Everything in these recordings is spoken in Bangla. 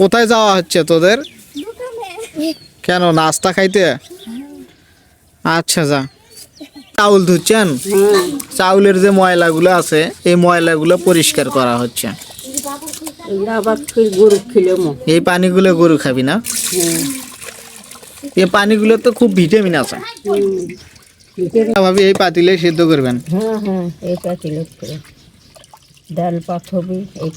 কোথায় যাওয়া হচ্ছে তোদের? কেন নাস্তা খাইতে? আচ্ছা যা। চাউল ধুচ্ছেন? চাউলের যে ময়লাগুলো আছে এই ময়লাগুলো পরিষ্কার করা হচ্ছে। এই পানিগুলো গরু খাবি না? এই পানিগুলো তো খুব ভিটামিন আছে। ভাবি এই পাতিলে সিদ্ধ করবেন। হ্যাঁ হ্যাঁ এই পাতি ডাল পাক এই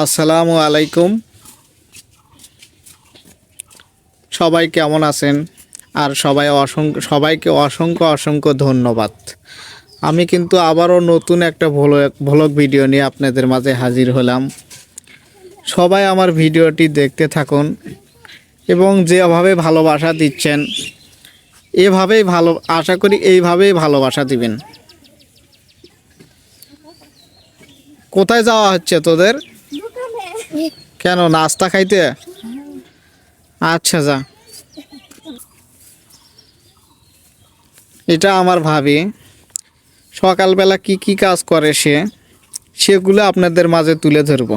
আসসালামু আলাইকুম। সবাই কেমন আছেন? আর সবাই অসংখ্য সবাইকে অসংখ্য অসংখ্য ধন্যবাদ। আমি কিন্তু আবারও নতুন একটা ভ্লগ ভ্লগ ভিডিও নিয়ে আপনাদের মাঝে হাজির হলাম। সবাই আমার ভিডিওটি দেখতে থাকুন এবং যেভাবে ভালোবাসা দিচ্ছেন, এভাবেই ভালো, আশা করি এইভাবেই ভালোবাসা দিবেন। কোথায় যাওয়া হচ্ছে তোদের? কেন নাস্তা খাইতে? আচ্ছা যা। এটা আমার ভাবি। সকালবেলা কি কি কাজ করে সে সেগুলো আপনাদের মাঝে তুলে ধরব।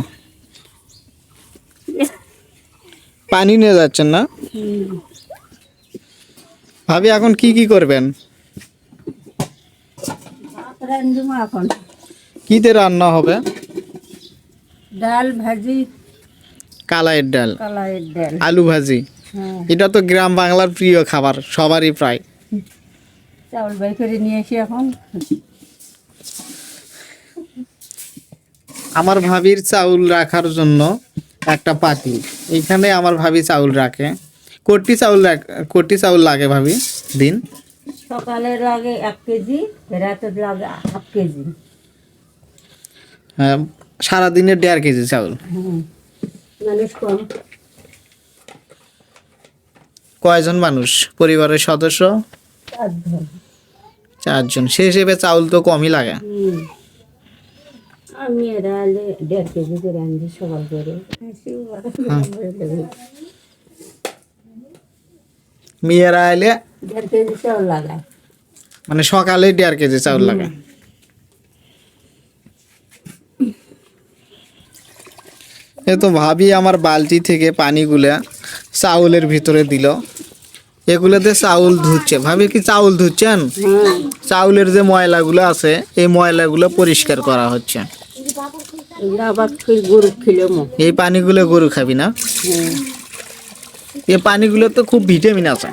পানি নিয়ে যাচ্ছেন না? ভাবি এখন কি কি করবেন? এখন। কিতে রান্না হবে? ডাল ভাজি কালাইয়ের ডাল। কলাইয়ের ডাল। আলু ভাজি। হ্যাঁ। এটা তো গ্রাম বাংলার প্রিয় খাবার সবারই প্রায়। চাউল বাই করে নিয়ে এখন। আমার ভাবির চাউল রাখার জন্য একটা পাতি। এখানে আমার ভাবি চাউল রাখে। কোটি চাউল রাখ- কোটি চাউল লাগে ভাবি দিন? সকালের আগে এক কেজি রাতের লাগে হাফ কেজি। হ্যাঁ, সারাদিনে দেড় কেজি চাউল। মানুষ কম। কয়জন মানুষ? পরিবারের সদস্য? চারজন। সে হিসেবে চাউল তো কমই লাগে। আমি এরা দেড় কেজি করে আনছি সকাল করে হাসিও বড় ভালো লাগে। মেয়েরা এলে দেড় কেজি চাউল লাগায়। মানে সকালে দেড় কেজি চাউল লাগে। এ তো ভাবি আমার বালতি থেকে পানিগুলা চাউলের ভিতরে দিল। এগুলোতে চাউল ধুচ্ছে। ভাবি কি চাউল ধুচ্ছেন? চাউলের যে ময়লাগুলো আছে, এই ময়লাগুলো পরিষ্কার করা হচ্ছে। এই পানিগুলো গরু খাবি না? এই পানিগুলো তো খুব ভিটামিন আছে।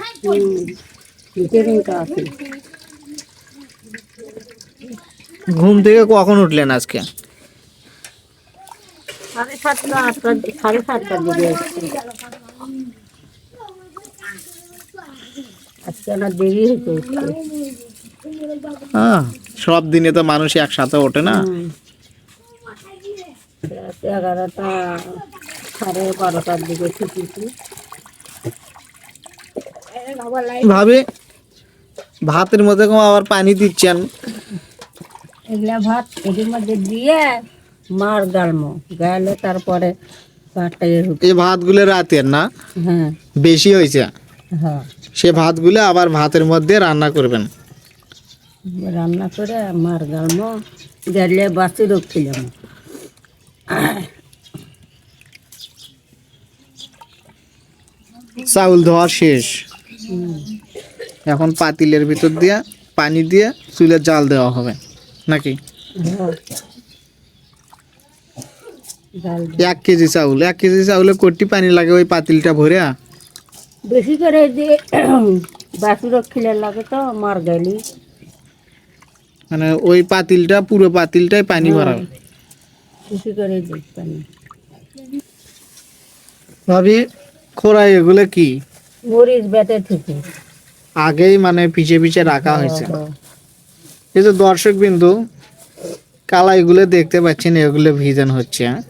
ঘুম থেকে কখন উঠলেন আজকে? সাড়ে সাতটা আটটা সাড়ে সাতটার দিকে এসেছি। আজকে আমার দেরি হয়েছে হ্যাঁ সব দিনে তো মানুষ একসাথে ওঠে না। হুম। এগারোটা সাড়ে বারোটার দিকে ছুটিছি। ভাবি ভাতের মধ্যে আবার পানি দিচ্ছেন? এগুলা ভাত এটির মধ্যে দিয়ে মার গালমো। গালে তারপরে ভাতটা এই ভাতগুলো রাতের না? হ্যাঁ। বেশি হয়েছে? হ্যাঁ। সে ভাতগুলো আবার ভাতের মধ্যে রান্না করবেন। রান্না করে মার গালমো গেলে বাসি রক্ষিলাম চাউল ধোয়া শেষ। এখন পাতিলের ভিতর দিয়ে পানি দিয়ে চুলের জাল দেওয়া হবে। নাকি? হ্যাঁ। এক কেজি চাউল এক কেজি চাউলে কোটি পানি লাগে ওই পাতিলটা ভরে বেশি করে দিয়ে বাসি রক্ষিলে লাগে তো মার গেলি। মানে ওই পাতিলটা পুরো পাতিলটাই পানি ভরা। হবে। বেশি করে দিই পানি। ভাবি খোরা এগুলো কি? মরিচ বেটে থেকে আগেই মানে পিছে পিছে রাখা হয়েছে। হ্যাঁ, এই যে দর্শক বিন্দু কালাইগুলো দেখতে পাচ্ছেন এগুলো ভিজন হচ্ছে হ্যাঁ?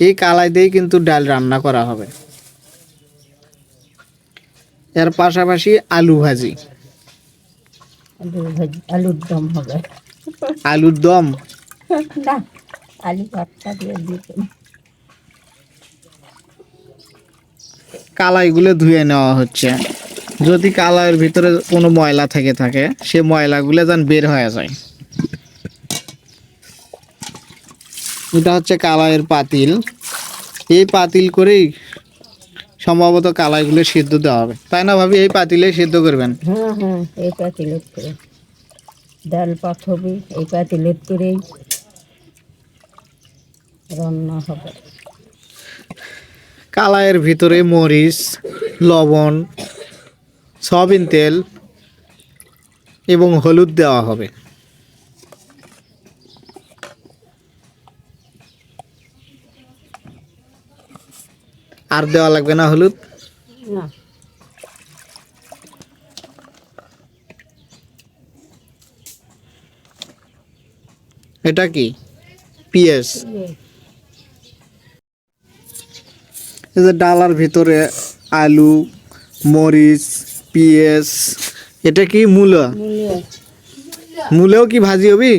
এই কালাই দিয়েই কিন্তু ডাল রান্না করা হবে। এর পাশাপাশি আলু ভাজি। আলু ভাজি আলুর দম হবে। আলুর দম? না আলু ভাতটা দিয়ে দিতে। কালাইগুলো ধুয়ে নেওয়া হচ্ছে। যদি কালাইয়ের ভিতরে কোনো ময়লা থেকে থাকে সে ময়লাগুলো যেন বের হয়ে যায়। এটা হচ্ছে কালাইয়ের পাতিল। এই পাতিল করেই সম্ভবত কালাইগুলো সিদ্ধ দেওয়া হবে। তাই না ভাবি? এই পাতিলে সিদ্ধ করবেন? হ্যাঁ হ্যাঁ এই পাতিলের করে ডাল পাত হবে এই পাতিলের করেই রান্না হবে। কালাইয়ের ভিতরে মরিচ লবণ সয়াবিন তেল এবং হলুদ দেওয়া হবে। আর দেওয়া লাগবে না হলুদ? না। এটা কি? পিএস। এই এই যে ডালার ভিতরে আলু মরিচ পিএস এটা কি মূলা? মূলেও কি ভাজি হবি?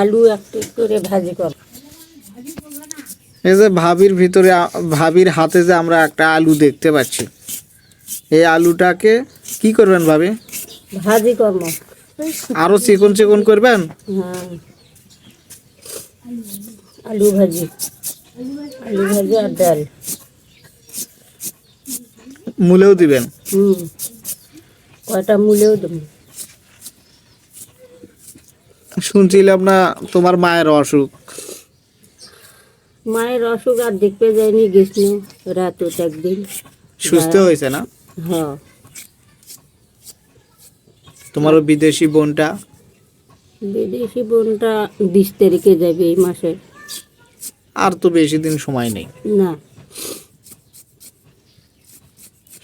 আলু একটু করে ভাজি কর এই যে ভাবির ভিতরে ভাবির হাতে যে আমরা একটা আলু দেখতে পাচ্ছি। এই আলুটাকে কি করবেন ভাবি? ভাজি কর্ম আরও চিকন চিকন করবেন? হ্যাঁ। আলু ভাজি। আলু ভাজি আর ডাল। মূলেও দিবেন? হুম। কয়টা মূলেও দেবো? শুনছিলাম না তোমার মায়ের অসুখ। মায়ের অসুখ আর দেখতে যায়নি গেছিল রাতে একদিন। সুস্থ হয়েছে না? হ্যাঁ। তোমার বিদেশি বোনটা? বিদেশি বোনটা বিশ তারিখে যাবে এই মাসে। আর তো বেশি দিন সময় নেই। না।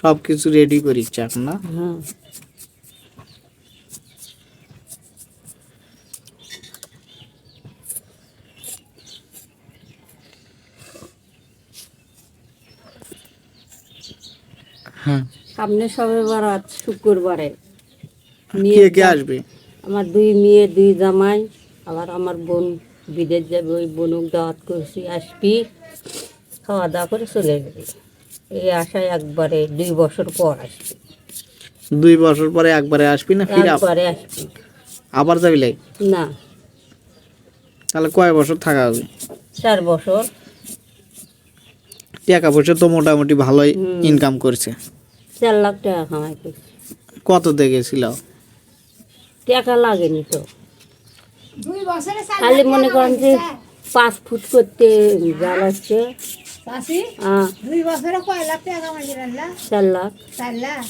সব কিছু রেডি করিচ্ছে এখন না? হ্যাঁ। সামনে সবে বারাত শুক্রবারে। কে কে আসবে? আমার দুই মেয়ে দুই জামাই আবার আমার বোন বিদেশ যাবে ওই বোনক দাওয়াত করছি আসবি। খাওয়া দাওয়া করে চলে যাবে এই আশায় একবারে দুই বছর পর আসবি। দুই বছর পরে একবারে আসবি না ফিরে একবারে আসবি। আবার যাবি লাই? না। তাহলে কয় বছর থাকা হবে? চার বছর। টাকা পয়সা তো মোটামুটি ভালোই ইনকাম করছে। চার লাখ টাকা কামাই করছি কত দেখেছিল? টাকা লাগেনি তো। খালি মনে করেন যে পাঁচ ফুট করতে জাল আসছে হ্যাঁ। দুই বছরে কয় লাখ টাকা কামাইছিলেন না চার লাখ।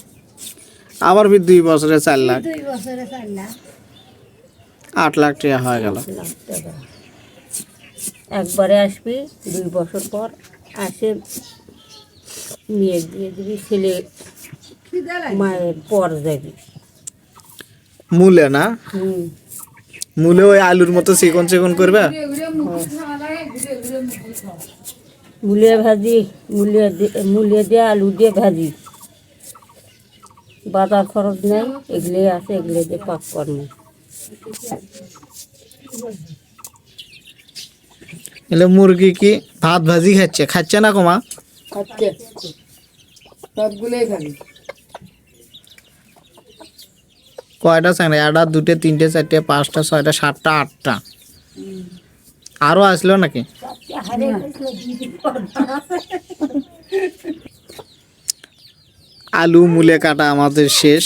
আবার দুই বছরে চার লাখ। দুই বছরে চার লাখ। আট লাখ টাকা হয়ে গেল। লাখ টাকা। একবারে আসবি দুই বছর পর আসে। নিয়ে দিয়ে দিবি ছেলে মায়ের পর যাবি মূলে না হুম মূলে ওই আলুর মতো চিকন চিকন করবে মূলে ভাজি মূলে দিয়ে মূলে দিয়ে আলু দিয়ে ভাজি বাজার খরচ নেই এগুলো আছে এগুলো দিয়ে পাক কর্ম এলে মুরগি কি ভাত ভাজি খাচ্ছে খাচ্ছে না কমা কয়টা চাই একটা দুটো তিনটে চারটে পাঁচটা ছয়টা সাতটা আটটা। আরও আসলো নাকি? আলু মূলে কাটা আমাদের শেষ।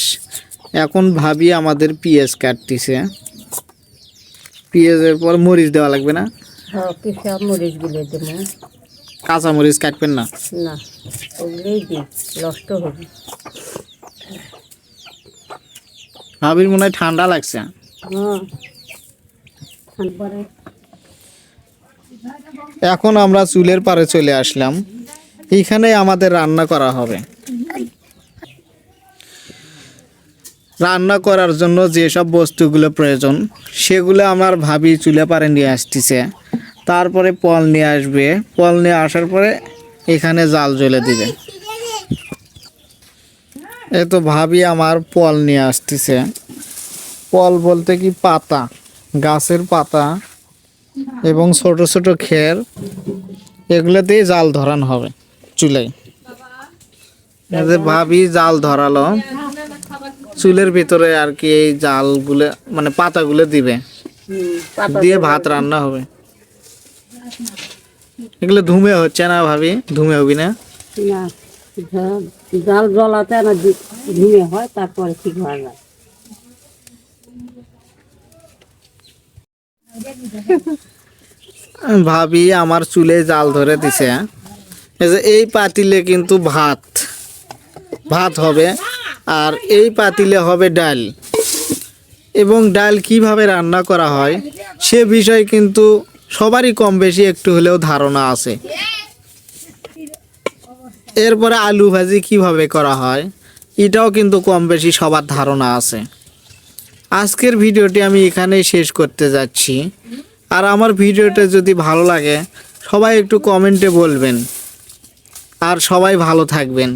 এখন ভাবি আমাদের পেঁয়াজ কাটতিছে। পেঁয়াজের পর মরিচ দেওয়া লাগবে না? হ্যাঁ কাঁচা মরিচ কাটবেন না? না ওগুলোই দিই নষ্ট হবে। ভাবির মনে হয় ঠান্ডা লাগছে। হ্যাঁ। এখন আমরা চুলের পারে চলে আসলাম। এখানে আমাদের রান্না করা হবে। রান্না করার জন্য যেসব বস্তুগুলো প্রয়োজন সেগুলো আমার ভাবি চুলে পারে নিয়ে আসতেছে। তারপরে পল নিয়ে আসবে। পল নিয়ে আসার পরে এখানে জাল জ্বলে দিবে। এ তো ভাবি আমার পল নিয়ে আসতেছে। পল বলতে কি পাতা গাছের পাতা এবং ছোট ছোট খের এগুলো দিয়ে জাল ধরানো হবে চুলে এই ভাবি জাল ধরালো চুলের ভিতরে আর কি এই জালগুলো মানে পাতাগুলো দিবে। দিয়ে ভাত রান্না হবে। এগুলো ধুমে হচ্ছে না ভাবি? ধুমে হবি না। জাল জ্বলাতে না ধুয়ে হয়, তারপরে ঠিক হয়ে যায় ভাবি আমার চুলে জাল ধরে দিছে হ্যাঁ? এই পাতিলে কিন্তু ভাত। ভাত হবে, আর এই পাতিলে হবে ডাল। এবং ডাল কীভাবে রান্না করা হয়, সে বিষয়ে কিন্তু সবারই কম বেশি একটু হলেও ধারণা আছে। এরপরে আলু ভাজি কীভাবে করা হয়, এটাও কিন্তু কম বেশি সবার ধারণা আছে। আজকের ভিডিওটি আমি এখানেই শেষ করতে যাচ্ছি। আর আমার ভিডিওটা যদি ভালো লাগে, সবাই একটু কমেন্টে বলবেন। আর সবাই ভালো থাকবেন।